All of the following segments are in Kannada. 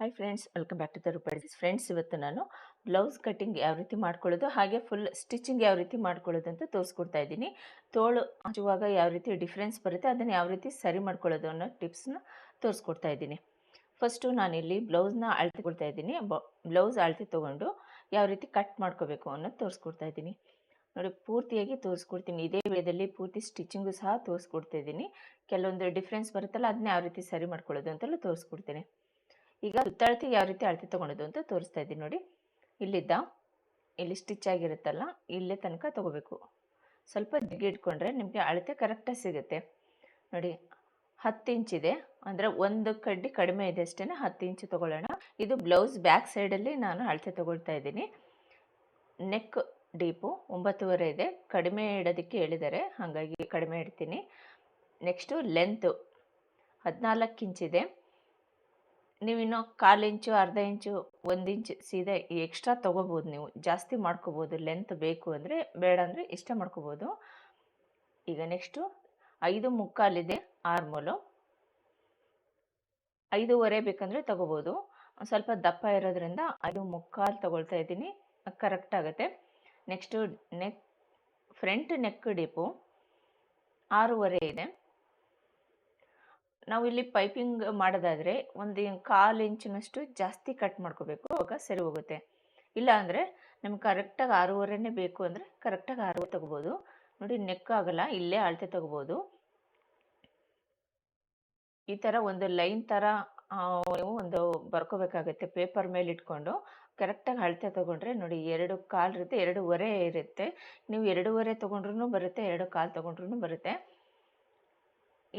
Hi friends welcome back to the ರೂಪಾಯಿ ಫ್ರೆಂಡ್ಸ್ ಇವತ್ತು ನಾನು ಬ್ಲೌಸ್ ಕಟ್ಟಿಂಗ್ ಯಾವ ರೀತಿ ಮಾಡ್ಕೊಳ್ಳೋದು, ಹಾಗೆ ಫುಲ್ ಸ್ಟಿಚಿಂಗ್ ಯಾವ ರೀತಿ ಮಾಡ್ಕೊಳ್ಳೋದು ಅಂತ ತೋರಿಸ್ಕೊಡ್ತಾ ಇದ್ದೀನಿ. ತೋಳು ಹಚ್ಚುವಾಗ ಯಾವ ರೀತಿ ಡಿಫ್ರೆನ್ಸ್ ಬರುತ್ತೆ, ಅದನ್ನು ಯಾವ ರೀತಿ ಸರಿ ಮಾಡ್ಕೊಳ್ಳೋದು ಅನ್ನೋ ಟಿಪ್ಸ್ನ ತೋರಿಸ್ಕೊಡ್ತಾ ಇದ್ದೀನಿ. ಫಸ್ಟು ನಾನಿಲ್ಲಿ ಬ್ಲೌಸ್ನ ಅಳತೆ ಕೊಡ್ತಾ ಇದ್ದೀನಿ. ಬ್ಲೌಸ್ ಅಳತೆ ತೊಗೊಂಡು ಯಾವ ರೀತಿ ಕಟ್ ಮಾಡ್ಕೋಬೇಕು ಅನ್ನೋದು ತೋರಿಸ್ಕೊಡ್ತಾ ಇದ್ದೀನಿ. ನೋಡಿ, ಪೂರ್ತಿಯಾಗಿ ತೋರಿಸ್ಕೊಡ್ತೀನಿ. ಇದೇ ವೇದಲ್ಲಿ ಪೂರ್ತಿ ಸ್ಟಿಚಿಂಗು ಸಹ ತೋರಿಸ್ಕೊಡ್ತಾ ಇದ್ದೀನಿ. ಕೆಲವೊಂದು ಡಿಫ್ರೆನ್ಸ್ ಬರುತ್ತಲ್ಲ, ಅದನ್ನ ಯಾವ ರೀತಿ ಸರಿ ಮಾಡ್ಕೊಳ್ಳೋದು ಅಂತಲೂ ತೋರಿಸ್ಕೊಡ್ತೀನಿ. ಈಗ ಸುತ್ತಳತೆ ಯಾವ ರೀತಿ ಅಳತೆ ತೊಗೊಳೋದು ಅಂತ ತೋರಿಸ್ತಾ ಇದ್ದೀನಿ ನೋಡಿ. ಇಲ್ಲಿದ್ದ, ಇಲ್ಲಿ ಸ್ಟಿಚ್ ಆಗಿರುತ್ತಲ್ಲ, ಇಲ್ಲೇ ತನಕ ತಗೋಬೇಕು. ಸ್ವಲ್ಪ ಜಿಗಿ ಇಟ್ಕೊಂಡ್ರೆ ನಿಮಗೆ ಅಳತೆ ಕರೆಕ್ಟಾಗಿ ಸಿಗುತ್ತೆ. ನೋಡಿ, ಹತ್ತು ಇಂಚಿದೆ ಅಂದರೆ ಒಂದು ಕಡ್ಡಿ ಕಡಿಮೆ ಇದೆ ಅಷ್ಟೇ ಹತ್ತು ಇಂಚು ತೊಗೊಳ್ಳೋಣ. ಇದು ಬ್ಲೌಸ್ ಬ್ಯಾಕ್ ಸೈಡಲ್ಲಿ ನಾನು ಅಳತೆ ತೊಗೊಳ್ತಾ ಇದ್ದೀನಿ. ನೆಕ್ ಡೀಪು ಒಂಬತ್ತುವರೆ ಇದೆ. ಕಡಿಮೆ ಇಡೋದಕ್ಕೆ ಹೇಳಿದ್ದಾರೆ. ಹಾಗಾಗಿ ಕಡಿಮೆ ಇಡ್ತೀನಿ. ನೆಕ್ಸ್ಟು ಲೆಂತು ಹದಿನಾಲ್ಕು ಇಂಚಿದೆ ನೀವಿನ್ನು ಕಾಲು ಇಂಚು, ಅರ್ಧ ಇಂಚು, ಒಂದು ಇಂಚು ಸೀದಾ ಎಕ್ಸ್ಟ್ರಾ ತೊಗೋಬೋದು ನೀವು. ಜಾಸ್ತಿ ಮಾಡ್ಕೋಬೋದು. ಲೆಂತ್ ಬೇಕು ಅಂದರೆ, ಬೇಡ ಅಂದರೆ ಇಷ್ಟ ಮಾಡ್ಕೋಬೋದು. ಈಗ ನೆಕ್ಸ್ಟು ಐದು ಮುಕ್ಕಾಲಿದೆ ಆರ್ಮೋಲು ಐದೂವರೆ ಬೇಕಂದರೆ ತೊಗೋಬೋದು. ಸ್ವಲ್ಪ ದಪ್ಪ ಇರೋದ್ರಿಂದ ಐದು ಮುಕ್ಕಾಲು ತೊಗೊಳ್ತಾ ಇದ್ದೀನಿ. ಕರೆಕ್ಟ್ ಆಗುತ್ತೆ. Next neck front neck deep ಆರೂವರೆ ಇದೆ. ನಾವು ಇಲ್ಲಿ ಪೈಪಿಂಗ್ ಮಾಡೋದಾದರೆ ಒಂದು ಕಾಲು ಇಂಚಿನಷ್ಟು ಜಾಸ್ತಿ ಕಟ್ ಮಾಡ್ಕೋಬೇಕು ಆವಾಗ ಸರಿ ಹೋಗುತ್ತೆ. ಇಲ್ಲ ಅಂದರೆ ನಮ್ಗೆ ಕರೆಕ್ಟಾಗಿ ಆರೂವರೆನೇ ಬೇಕು ಅಂದರೆ ಕರೆಕ್ಟಾಗಿ ಆರೂವರೆ ತೊಗೋಬೋದು. ನೋಡಿ ನೆಕ್ ಆಗಲ್ಲ, ಇಲ್ಲೇ ಅಳತೆ ತೊಗೋಬೋದು. ಈ ಥರ ಒಂದು ಲೈನ್ ಥರ ಒಂದು ಬರ್ಕೋಬೇಕಾಗುತ್ತೆ ಪೇಪರ್ ಮೇಲೆ ಇಟ್ಕೊಂಡು. ಕರೆಕ್ಟಾಗಿ ಅಳತೆ ತೊಗೊಂಡ್ರೆ ನೋಡಿ, ಎರಡು ಕಾಲು ಇರುತ್ತೆ, ಎರಡೂವರೆ ಇರುತ್ತೆ. ನೀವು ಎರಡೂವರೆ ತೊಗೊಂಡ್ರೂ ಬರುತ್ತೆ, ಎರಡು ಕಾಲು ತೊಗೊಂಡ್ರೂ ಬರುತ್ತೆ.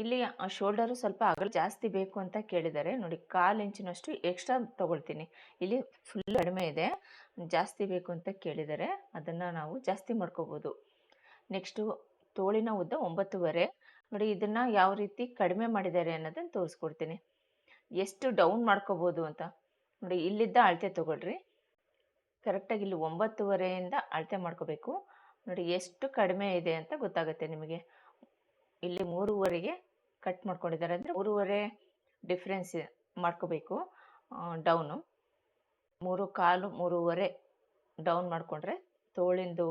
ಇಲ್ಲಿ ಶೋಲ್ಡರು ಸ್ವಲ್ಪ ಅಗಲ ಜಾಸ್ತಿ ಬೇಕು ಅಂತ ಕೇಳಿದ್ದಾರೆ. ನೋಡಿ, ಕಾಲು ಇಂಚಿನಷ್ಟು ಎಕ್ಸ್ಟ್ರಾ ತೊಗೊಳ್ತೀನಿ. ಇಲ್ಲಿ ಫುಲ್ ಕಡಿಮೆ ಇದೆ. ಜಾಸ್ತಿ ಬೇಕು ಅಂತ ಕೇಳಿದ್ದಾರೆ. ಅದನ್ನು ನಾವು ಜಾಸ್ತಿ ಮಾಡ್ಕೋಬೋದು. ನೆಕ್ಸ್ಟು ತೋಳಿನ ಉದ್ದ ಒಂಬತ್ತುವರೆ. ನೋಡಿ, ಇದನ್ನು ಯಾವ ರೀತಿ ಕಡಿಮೆ ಮಾಡಿದ್ದಾರೆ ಅನ್ನೋದನ್ನು ತೋರಿಸ್ಕೊಡ್ತೀನಿ. ಎಷ್ಟು ಡೌನ್ ಮಾಡ್ಕೋಬೋದು ಅಂತ. ನೋಡಿ, ಇಲ್ಲಿದ್ದ ಅಳತೆ ತೊಗೊಳ್ರಿ. ಕರೆಕ್ಟಾಗಿ ಇಲ್ಲಿ ಒಂಬತ್ತುವರೆಯಿಂದ ಅಳತೆ ಮಾಡ್ಕೋಬೇಕು. ನೋಡಿ, ಎಷ್ಟು ಕಡಿಮೆ ಇದೆ ಅಂತ ಗೊತ್ತಾಗುತ್ತೆ ನಿಮಗೆ. ಇಲ್ಲಿ ಮೂರುವರೆಗೆ ಕಟ್ ಮಾಡ್ಕೊಂಡಿದ್ದಾರೆ ಅಂದರೆ ಮೂರುವರೆ ಡಿಫ್ರೆನ್ಸ್ ಮಾಡ್ಕೋಬೇಕು ಡೌನು ಮೂರು ಕಾಲು ಮೂರುವರೆ ಡೌನ್ ಮಾಡಿಕೊಂಡ್ರೆ ತೋಳಿಂದು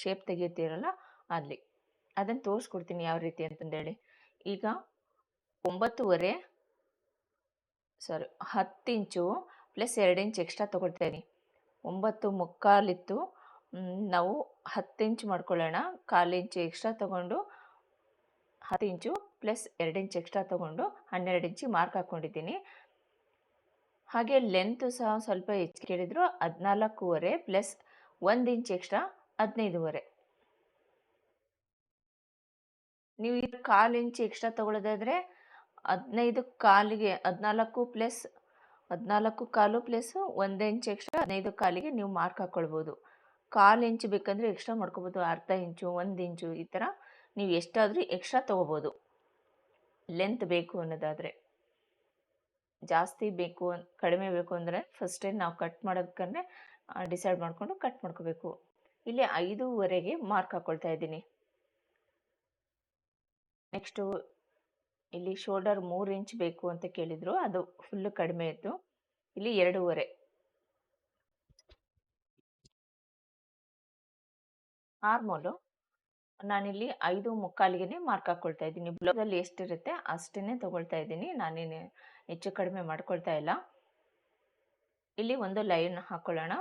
ಶೇಪ್ ತೆಗೆಯುತ್ತೀರಲ್ಲ ಅಲ್ಲಿ. ಅದನ್ನು ತೋರಿಸ್ಕೊಡ್ತೀನಿ ಯಾವ ರೀತಿ ಅಂತಂದೇಳಿ. ಈಗ ಒಂಬತ್ತುವರೆ ಸಾರಿ ಹತ್ತು ಇಂಚು ಪ್ಲಸ್ ಎರಡು ಇಂಚ್ ಎಕ್ಸ್ಟ್ರಾ ತೊಗೊಳ್ತೇನೆ ಒಂಬತ್ತು ಮುಕ್ಕಾಲಿತ್ತು. ನಾವು ಹತ್ತು ಇಂಚ್ ಮಾಡ್ಕೊಳ್ಳೋಣ. ಕಾಲು ಇಂಚು ಎಕ್ಸ್ಟ್ರಾ ತೊಗೊಂಡು ಹತ್ತು ಇಂಚು ಪ್ಲಸ್ ಎರಡು ಇಂಚ್ ಎಕ್ಸ್ಟ್ರಾ ತೊಗೊಂಡು ಹನ್ನೆರಡು ಇಂಚಿ ಮಾರ್ಕ್ ಹಾಕ್ಕೊಂಡಿದ್ದೀನಿ. ಹಾಗೆ ಲೆಂತು ಸಹ ಸ್ವಲ್ಪ ಹೆಚ್ಚು ಕೇಳಿದ್ರು ಹದಿನಾಲ್ಕೂವರೆ ಪ್ಲಸ್ ಒಂದು ಇಂಚ್ ಎಕ್ಸ್ಟ್ರಾ ಹದಿನೈದುವರೆ. ನೀವು ಈಗ ಕಾಲು ಇಂಚ್ ಎಕ್ಸ್ಟ್ರಾ ತೊಗೊಳ್ಳೋದಾದರೆ ಹದಿನೈದು ಕಾಲಿಗೆ ಹದಿನಾಲ್ಕು ಪ್ಲಸ್ ಹದಿನಾಲ್ಕು ಕಾಲು ಪ್ಲಸ್ ಒಂದು ಇಂಚ್ ಎಕ್ಸ್ಟ್ರಾ ಹದಿನೈದು ಕಾಲಿಗೆ ನೀವು ಮಾರ್ಕ್ ಹಾಕ್ಕೊಳ್ಬೋದು ಕಾಲು ಇಂಚು ಬೇಕಂದರೆ ಎಕ್ಸ್ಟ್ರಾ ಮಾಡ್ಕೋಬೋದು, ಅರ್ಧ ಇಂಚು, ಒಂದು ಇಂಚು ಈ ಥರ ನೀವು ಎಷ್ಟಾದರೂ ಎಕ್ಸ್ಟ್ರಾ ತೊಗೋಬೋದು. ಲೆಂತ್ ಬೇಕು ಅನ್ನೋದಾದರೆ, ಜಾಸ್ತಿ ಬೇಕು ಕಡಿಮೆ ಬೇಕು ಅಂದರೆ ಫಸ್ಟೇ ನಾವು ಕಟ್ ಮಾಡೋದಕ್ಕೆ ಡಿಸೈಡ್ ಮಾಡಿಕೊಂಡು ಕಟ್ ಮಾಡ್ಕೋಬೇಕು. ಇಲ್ಲಿ ಐದೂವರೆಗೆ ಮಾರ್ಕ್ ಹಾಕ್ಕೊಳ್ತಾ ಇದ್ದೀನಿ. ನೆಕ್ಸ್ಟು ಇಲ್ಲಿ ಶೋಲ್ಡರ್ ಮೂರು ಇಂಚ್ ಬೇಕು ಅಂತ ಕೇಳಿದರು, ಅದು ಫುಲ್ಲು ಕಡಿಮೆ ಇತ್ತು. ಇಲ್ಲಿ ಎರಡೂವರೆ. ಆರ್ಮೋಲು ನಾನಿಲ್ಲಿ ಐದು ಮುಕ್ಕಾಲಿಗೆ ಮಾರ್ಕ್ ಹಾಕ್ಕೊಳ್ತಾ ಇದ್ದೀನಿ. ಬ್ಲೌಸಲ್ಲಿ ಎಷ್ಟಿರುತ್ತೆ ಅಷ್ಟೇ ತಗೊಳ್ತಾ ಇದ್ದೀನಿ. ನಾನೇನು ಹೆಚ್ಚು ಕಡಿಮೆ ಮಾಡ್ಕೊಳ್ತಾ ಇಲ್ಲ. ಇಲ್ಲಿ ಒಂದು ಲೈನ್ ಹಾಕ್ಕೊಳ್ಳೋಣ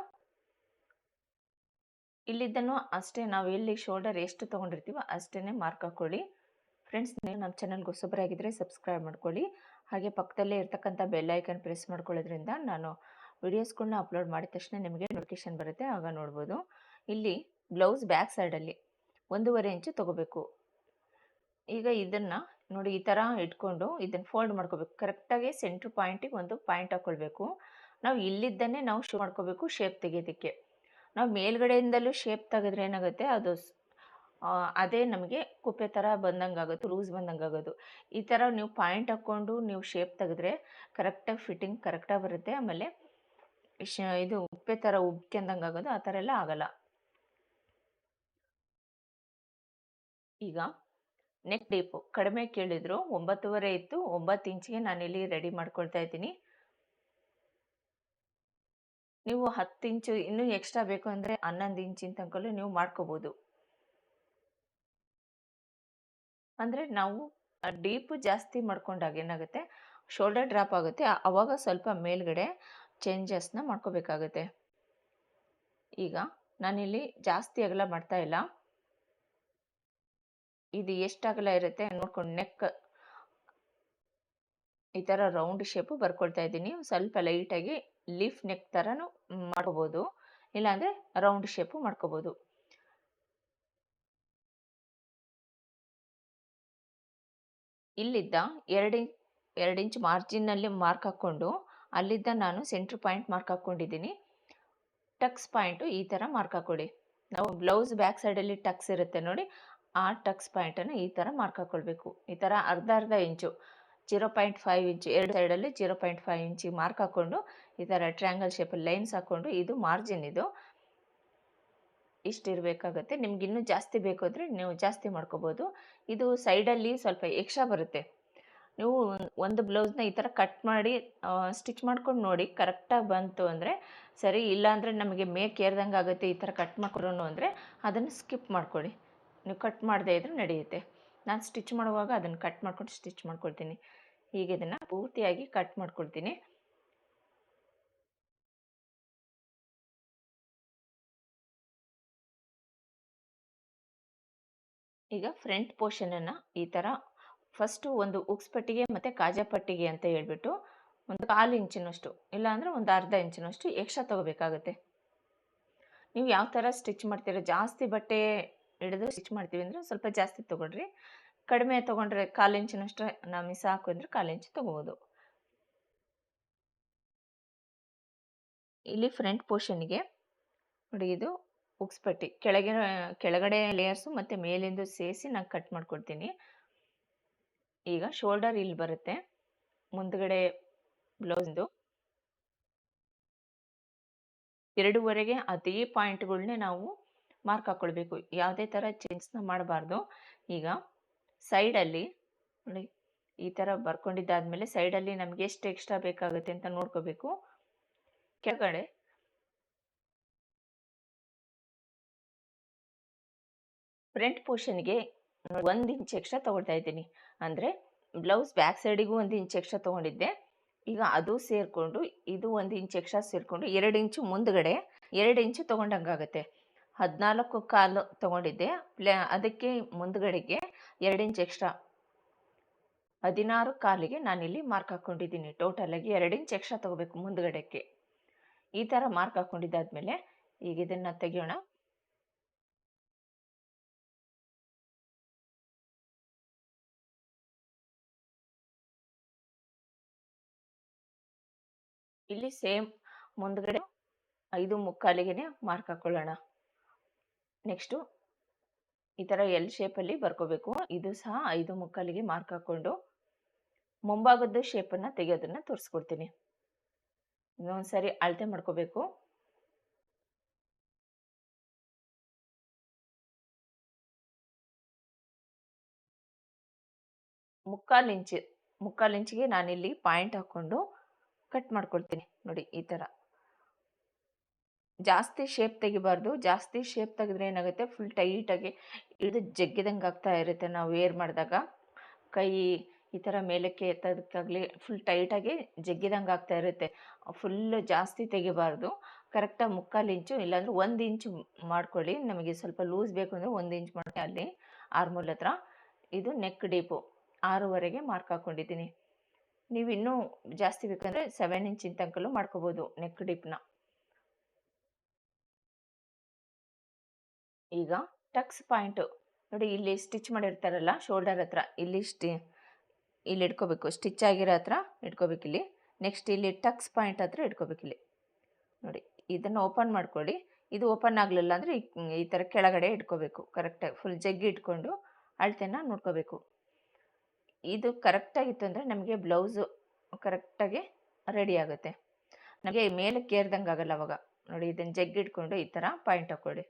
ಇಲ್ಲಿದ್ದನ್ನು ಅಷ್ಟೇ ನಾವು ಎಲ್ಲಿ ಶೋಲ್ಡರ್ ಎಷ್ಟು ತೊಗೊಂಡಿರ್ತೀವೋ ಅಷ್ಟೇ ಮಾರ್ಕ್ ಹಾಕ್ಕೊಳ್ಳಿ ಫ್ರೆಂಡ್ಸ್ ನೀವು ನಮ್ಮ ಚಾನಲ್ಗೆ ಹೊಸಬರಾಗಿದ್ದರೆ ಸಬ್ಸ್ಕ್ರೈಬ್ ಮಾಡ್ಕೊಳ್ಳಿ. ಹಾಗೆ ಪಕ್ಕದಲ್ಲೇ ಇರ್ತಕ್ಕಂಥ ಬೆಲ್ ಐಕನ್ ಪ್ರೆಸ್ ಮಾಡ್ಕೊಳ್ಳೋದ್ರಿಂದ ನಾನು ವಿಡಿಯೋಸ್ಗಳನ್ನ ಅಪ್ಲೋಡ್ ಮಾಡಿದ ತಕ್ಷಣ ನಿಮಗೆ ನೋಟಿಫಿಕೇಶನ್ ಬರುತ್ತೆ. ಆಗ ನೋಡ್ಬೋದು. ಇಲ್ಲಿ ಬ್ಲೌಸ್ ಬ್ಯಾಕ್ ಸೈಡಲ್ಲಿ ಒಂದೂವರೆ ಇಂಚು ತೊಗೋಬೇಕು. ಈಗ ಇದನ್ನು ನೋಡಿ ಈ ಥರ ಇಟ್ಕೊಂಡು ಇದನ್ನು ಫೋಲ್ಡ್ ಮಾಡ್ಕೋಬೇಕು. ಕರೆಕ್ಟಾಗಿ ಸೆಂಟ್ರ್ ಪಾಯಿಂಟಿಗೆ ಒಂದು ಪಾಯಿಂಟ್ ಹಾಕ್ಕೊಳ್ಬೇಕು ನಾವು ಇಲ್ಲಿದ್ದನ್ನೇ ನಾವು ಶೂ ಮಾಡ್ಕೋಬೇಕು ಶೇಪ್ ತೆಗೆಯೋದಕ್ಕೆ. ನಾವು ಮೇಲ್ಗಡೆಯಿಂದಲೂ ಶೇಪ್ ತೆಗೆದ್ರೆ ಏನಾಗುತ್ತೆ? ಅದು ಅದೇ ನಮಗೆ ಕುಪ್ಪೆ ಥರ ಬಂದಂಗೆ ಆಗೋದು ಲೂಸ್ ಬಂದಂಗೆ ಆಗೋದು. ಈ ಥರ ನೀವು ಪಾಯಿಂಟ್ ಹಾಕ್ಕೊಂಡು ನೀವು ಶೇಪ್ ತೆಗೆದ್ರೆ ಕರೆಕ್ಟಾಗಿ ಫಿಟ್ಟಿಂಗ್ ಕರೆಕ್ಟಾಗಿ ಬರುತ್ತೆ. ಆಮೇಲೆ ಇದು ಉಪ್ಪೆ ಥರ ಉಬ್ಕೊಂಡಂಗೆ ಆಗೋದು. ಆ ಥರ ಎಲ್ಲ ಆಗೋಲ್ಲ. ಈಗ ನೆಕ್ ಡೀಪು ಕಡಿಮೆ ಕೇಳಿದ್ರು ಒಂಬತ್ತುವರೆ ಇತ್ತು, ಒಂಬತ್ತು ಇಂಚಿಗೆ ನಾನಿಲ್ಲಿ ರೆಡಿ ಮಾಡ್ಕೊಳ್ತಾ ಇದ್ದೀನಿ. ನೀವು ಹತ್ತು ಇಂಚು ಇನ್ನೂ ಎಕ್ಸ್ಟ್ರಾ ಬೇಕು ಅಂದರೆ ಹನ್ನೊಂದು ಇಂಚಿನ ತನಕಲ್ಲೂ ನೀವು ಮಾಡ್ಕೋಬೋದು. ಅಂದರೆ ನಾವು ಡೀಪ್ ಜಾಸ್ತಿ ಮಾಡ್ಕೊಂಡಾಗ ಏನಾಗುತ್ತೆ? ಶೋಲ್ಡರ್ ಡ್ರಾಪ್ ಆಗುತ್ತೆ. ಆವಾಗ ಸ್ವಲ್ಪ ಮೇಲ್ಗಡೆ ಚೇಂಜಸ್ನ ಮಾಡ್ಕೋಬೇಕಾಗುತ್ತೆ. ಈಗ ನಾನಿಲ್ಲಿ ಜಾಸ್ತಿ ಅಗಲ ಮಾಡ್ತಾ ಇಲ್ಲ. ಇದು ಎಷ್ಟು ಅಗಲ ಇರುತ್ತೆ ನೋಡ್ಕೊಂಡು ನೆಕ್ ಈ ಥರ ರೌಂಡ್ ಶೇಪು ಬರ್ಕೊಳ್ತಾ ಇದ್ದೀನಿ. ಸ್ವಲ್ಪ ಲೈಟಾಗಿ ಲೀಫ್ ನೆಕ್ ಥರನೂ ಮಾಡ್ಕೋಬೋದು. ಇಲ್ಲಾಂದರೆ ರೌಂಡ್ ಶೇಪು ಮಾಡ್ಕೋಬೋದು. ಇಲ್ಲಿದ್ದ ಎರಡು ಎರಡು ಇಂಚ್ ಮಾರ್ಜಿನ್ನಲ್ಲಿ ಮಾರ್ಕ್ ಹಾಕ್ಕೊಂಡು ಅಲ್ಲಿದ್ದ ನಾನು ಸೆಂಟ್ರ್ ಪಾಯಿಂಟ್ ಮಾರ್ಕ್ ಹಾಕ್ಕೊಂಡಿದ್ದೀನಿ ಟಕ್ಸ್ ಪಾಯಿಂಟು ಈ ಥರ ಮಾರ್ಕ್ ಹಾಕ್ಕೊಡಿ ನಾವು ಬ್ಲೌಸ್ ಬ್ಯಾಕ್ ಸೈಡಲ್ಲಿ ಟಕ್ಸ್ ಇರುತ್ತೆ ನೋಡಿ ಆ ಟಕ್ಸ್ ಪಾಯಿಂಟನ್ನು ಈ ಥರ ಹಾಕ್ಕೊಳ್ಬೇಕು ಈ ಥರ ಅರ್ಧ ಅರ್ಧ inch, zero point five inch, ಎರಡು ಸೈಡಲ್ಲಿ ಜೀರೋ ಪಾಯಿಂಟ್ ಫೈವ್ ಇಂಚಿಗೆ ಮಾರ್ಕ್ ಹಾಕ್ಕೊಂಡು ಈ ಥರ ಟ್ರ್ಯಾಂಗಲ್ ಶೇಪಲ್ಲಿ ಲೈನ್ಸ್ ಹಾಕ್ಕೊಂಡು ಇದು ಮಾರ್ಜಿನ್ ಇದು. ಇಷ್ಟು ಇರಬೇಕಾಗುತ್ತೆ. ನಿಮ್ಗೆ ಇನ್ನೂ ಜಾಸ್ತಿ ಬೇಕು ನೀವು ಜಾಸ್ತಿ ಮಾಡ್ಕೋಬೋದು. ಇದು ಸೈಡಲ್ಲಿ ಸ್ವಲ್ಪ ಎಕ್ಸ್ಟ್ರಾ ಬರುತ್ತೆ. ನೀವು ಒಂದು ಬ್ಲೌಸ್ನ ಈ ಥರ ಕಟ್ ಮಾಡಿ ಸ್ಟಿಚ್ ಮಾಡ್ಕೊಂಡು ನೋಡಿ ಕರೆಕ್ಟಾಗಿ ಬಂತು ಅಂದರೆ ಸರಿ, ಇಲ್ಲಾಂದರೆ ನಮಗೆ ಮೇಕ್ ಏರ್ದಂಗೆ ಆಗುತ್ತೆ ಈ ಥರ ಕಟ್ ಮಾಡ್ಕೊಡೋನು ಅಂದರೆ ಅದನ್ನು ಸ್ಕಿಪ್ ಮಾಡ್ಕೊಳ್ಳಿ ನೀವು ಕಟ್ ಮಾಡದೇ ಇದ್ರೆ ನಡೆಯುತ್ತೆ. ನಾನು ಸ್ಟಿಚ್ ಮಾಡುವಾಗ ಅದನ್ನು ಕಟ್ ಮಾಡ್ಕೊಂಡು ಸ್ಟಿಚ್ ಮಾಡ್ಕೊಳ್ತೀನಿ. ಹೀಗೆ ಇದನ್ನು ಪೂರ್ತಿಯಾಗಿ ಕಟ್ ಮಾಡ್ಕೊಳ್ತೀನಿ. ಈಗ ಫ್ರಂಟ್ ಪೋರ್ಷನನ್ನು ಈ ಥರ ಫಸ್ಟು ಒಂದು ಉಕ್ಸ್ ಪಟ್ಟಿಗೆ ಮತ್ತು ಕಾಜಾ ಪಟ್ಟಿಗೆ ಅಂತ ಹೇಳ್ಬಿಟ್ಟು ಒಂದು ಕಾಲು ಇಂಚಿನಷ್ಟು, ಇಲ್ಲಾಂದರೆ ಒಂದು ಅರ್ಧ ಇಂಚಿನಷ್ಟು ಎಕ್ಸ್ಟ್ರಾ ತೊಗೋಬೇಕಾಗುತ್ತೆ. ನೀವು ಯಾವ ಥರ ಸ್ಟಿಚ್ ಮಾಡ್ತೀರ, ಜಾಸ್ತಿ ಬಟ್ಟೆ ಹಿಡಿದು ಸ್ಟಿಚ್ ಮಾಡ್ತೀವಿ ಅಂದರೆ ಸ್ವಲ್ಪ ಜಾಸ್ತಿ ತೊಗೊಳ್ರಿ. ಕಡಿಮೆ ತೊಗೊಂಡ್ರೆ ಕಾಲು ಇಂಚಿನಷ್ಟು ನಾವು ಮಿಸ್ ಹಾಕು ಅಂದರೆ ಕಾಲು ಇಂಚು ತೊಗೋಬೋದು. ಇಲ್ಲಿ ಫ್ರಂಟ್ ಪೋರ್ಷನ್ಗೆ ನೋಡಿ ಇದು ಉಕ್ಸ್ಪಟ್ಟಿ ಕೆಳಗೆ, ಕೆಳಗಡೆ ಲೇಯರ್ಸು ಮತ್ತು ಮೇಲಿಂದು ಸೇರಿಸಿ ನಾನು ಕಟ್ ಮಾಡ್ಕೊಡ್ತೀನಿ. ಈಗ ಶೋಲ್ಡರ್ ಇಲ್ಲಿ ಬರುತ್ತೆ. ಮುಂದ್ಗಡೆ ಬ್ಲೌಸ್ದು ಎರಡೂವರೆಗೆ ಅದೇ ಪಾಯಿಂಟ್ಗಳನ್ನೇ ನಾವು ಮಾರ್ಕ್ ಹಾಕ್ಕೊಳ್ಬೇಕು ಯಾವುದೇ ಥರ ಚೇಂಜ್ನ ಮಾಡಬಾರ್ದು. ಈಗ ಸೈಡಲ್ಲಿ ನೋಡಿ, ಈ ಥರ ಬರ್ಕೊಂಡಿದ್ದಾದಮೇಲೆ ಸೈಡಲ್ಲಿ ನಮಗೆ ಎಷ್ಟು ಎಕ್ಸ್ಟ್ರಾ ಬೇಕಾಗುತ್ತೆ ಅಂತ ನೋಡ್ಕೋಬೇಕು. ಕೆಳಗಡೆ ಫ್ರಂಟ್ ಪೋರ್ಷನ್ಗೆ ಒಂದು ಇಂಚ್ ಎಕ್ಸ್ಟ್ರಾ ತೊಗೊಳ್ತಾ ಇದ್ದೀನಿ. ಅಂದರೆ ಬ್ಲೌಸ್ ಬ್ಯಾಕ್ ಸೈಡಿಗೂ ಒಂದು ಇಂಚ್ ಎಕ್ಸ್ಟ್ರಾ ತೊಗೊಂಡಿದ್ದೆ. ಈಗ ಅದು ಸೇರಿಕೊಂಡು, ಇದು ಒಂದು ಇಂಚ್ ಎಕ್ಸ್ಟ್ರಾ ಸೇರಿಕೊಂಡು, ಎರಡು ಇಂಚು ಮುಂದ್ಗಡೆ ಎರಡು ಇಂಚು ತೊಗೊಂಡಂಗಾಗುತ್ತೆ. ಹದಿನಾಲ್ಕು ಕಾಲು ತಗೊಂಡಿದ್ದೆ. ಪ್ಲೇ ಅದಕ್ಕೆ ಮುಂದ್ಗಡೆಗೆ ಎರಡು ಇಂಚ್ ಎಕ್ಸ್ಟ್ರಾ. ಹದಿನಾರು ಕಾಲಿಗೆ ನಾನಿಲ್ಲಿ ಮಾರ್ಕ್ ಹಾಕ್ಕೊಂಡಿದ್ದೀನಿ ಟೋಟಲಾಗಿ ಎರಡು ಇಂಚ್ ಎಕ್ಸ್ಟ್ರಾ ತೊಗೋಬೇಕು ಮುಂದ್ಗಡೆಗೆ. ಈ ಥರ ಮಾರ್ಕ್ ಹಾಕ್ಕೊಂಡಿದ್ದಾದ್ಮೇಲೆ ಈಗ ಇದನ್ನು ತೆಗೆಯೋಣ. ಇಲ್ಲಿ ಸೇಮ್ ಮುಂದ್ಗಡೆ ಐದು ಮುಕ್ಕಾಲಿಗೆ ಮಾರ್ಕ್ ಹಾಕೊಳ್ಳೋಣ. ನೆಕ್ಸ್ಟು ಈ ಥರ ಎಲ್ ಶೇಪಲ್ಲಿ ಬರ್ಕೋಬೇಕು. ಇದು ಸಹ ಐದು ಮುಕ್ಕಾಲಿಗೆ ಮಾರ್ಕ್ ಹಾಕ್ಕೊಂಡು ಮುಂಭಾಗದ ಶೇಪನ್ನು ತೆಗೆಯೋದನ್ನು ತೋರಿಸ್ಕೊಡ್ತೀನಿ. ಇನ್ನೊಂದು ಸಾರಿ ಅಳತೆ ಮಾಡ್ಕೋಬೇಕು. ಮುಕ್ಕಾಲು ಇಂಚ್ ಇಂಚಿಗೆ ನಾನಿಲ್ಲಿ ಪಾಯಿಂಟ್ ಹಾಕ್ಕೊಂಡು ಕಟ್ ಮಾಡ್ಕೊಳ್ತೀನಿ. ನೋಡಿ, ಈ ಥರ. ಜಾಸ್ತಿ ಶೇಪ್ ತೆಗಿಬಾರ್ದು. ಜಾಸ್ತಿ ಶೇಪ್ ತೆಗೆದ್ರೆ ಏನಾಗುತ್ತೆ? ಫುಲ್ ಟೈಟಾಗಿ ಇದು ಜಗ್ಗಿದಂಗೆ ಆಗ್ತಾ ಇರುತ್ತೆ ನಾವು ವೇರ್ ಮಾಡಿದಾಗ. ಕೈ ಈ ಥರ ಮೇಲಕ್ಕೆ ಎತ್ತೋದಕ್ಕಾಗಲಿ ಫುಲ್ ಟೈಟಾಗಿ ಜಗ್ಗಿದಂಗೆ ಆಗ್ತಾ ಇರುತ್ತೆ. ಫುಲ್ಲು ಜಾಸ್ತಿ ತೆಗಿಬಾರ್ದು. ಕರೆಕ್ಟಾಗಿ ಮುಕ್ಕಾಲು ಇಂಚು ಇಲ್ಲಾಂದ್ರೆ ಒಂದು ಇಂಚು ಮಾಡ್ಕೊಳ್ಳಿ. ನಮಗೆ ಸ್ವಲ್ಪ ಲೂಸ್ ಬೇಕು ಅಂದರೆ ಒಂದು ಇಂಚ್ ಮಾಡಿ ಅಲ್ಲಿ ಆರ್ಮೂಲ್ ಹತ್ರ. ಇದು ನೆಕ್ ಡೀಪು ಆರೂವರೆಗೆ ಮಾರ್ಕ್ ಹಾಕ್ಕೊಂಡಿದ್ದೀನಿ ನೀವು ಇನ್ನೂ ಜಾಸ್ತಿ ಬೇಕಂದರೆ ಸೆವೆನ್ ಇಂಚಿನ ತನಕಲ್ಲೂ ಮಾಡ್ಕೋಬೋದು ನೆಕ್ ಡೀಪ್ನ ಈಗ ಟಕ್ಸ್ ಪಾಯಿಂಟು. ನೋಡಿ, ಇಲ್ಲಿ ಸ್ಟಿಚ್ ಮಾಡಿರ್ತಾರಲ್ಲ, ಶೋಲ್ಡರ್ ಹತ್ರ. ಇಲ್ಲಿ ಸ್ಟಿ, ಇಲ್ಲಿ ಇಟ್ಕೋಬೇಕು. ಸ್ಟಿಚ್ ಆಗಿರೋ ಹತ್ರ ಇಟ್ಕೋಬೇಕು ಇಲ್ಲಿ. ನೆಕ್ಸ್ಟ್ ಇಲ್ಲಿ ಟಕ್ಸ್ ಪಾಯಿಂಟ್ ಹತ್ರ ಇಟ್ಕೋಬೇಕು ಇಲ್ಲಿ. ನೋಡಿ, ಇದನ್ನು ಓಪನ್ ಮಾಡ್ಕೊಳ್ಳಿ. ಇದು ಓಪನ್ ಆಗಲಿಲ್ಲ ಅಂದರೆ ಈ ಥರ ಕೆಳಗಡೆ ಇಟ್ಕೋಬೇಕು. ಕರೆಕ್ಟಾಗಿ ಫುಲ್ ಜಗ್ಗಿ ಇಟ್ಕೊಂಡು ಅಳತೆನ ನೋಡ್ಕೋಬೇಕು. ಇದು ಕರೆಕ್ಟಾಗಿತ್ತು ಅಂದರೆ ನಮಗೆ ಬ್ಲೌಸು ಕರೆಕ್ಟಾಗಿ ರೆಡಿ ಆಗುತ್ತೆ. ನಮಗೆ ಮೇಲೆ ಕೇರ್ದಂಗೆ ಆಗಲ್ಲ ಅವಾಗ. ನೋಡಿ, ಇದನ್ನು ಜಗ್ಗಿಟ್ಕೊಂಡು ಈ ಥರ ಪಾಯಿಂಟ್ ಹಾಕ್ಕೊಳ್ಳಿ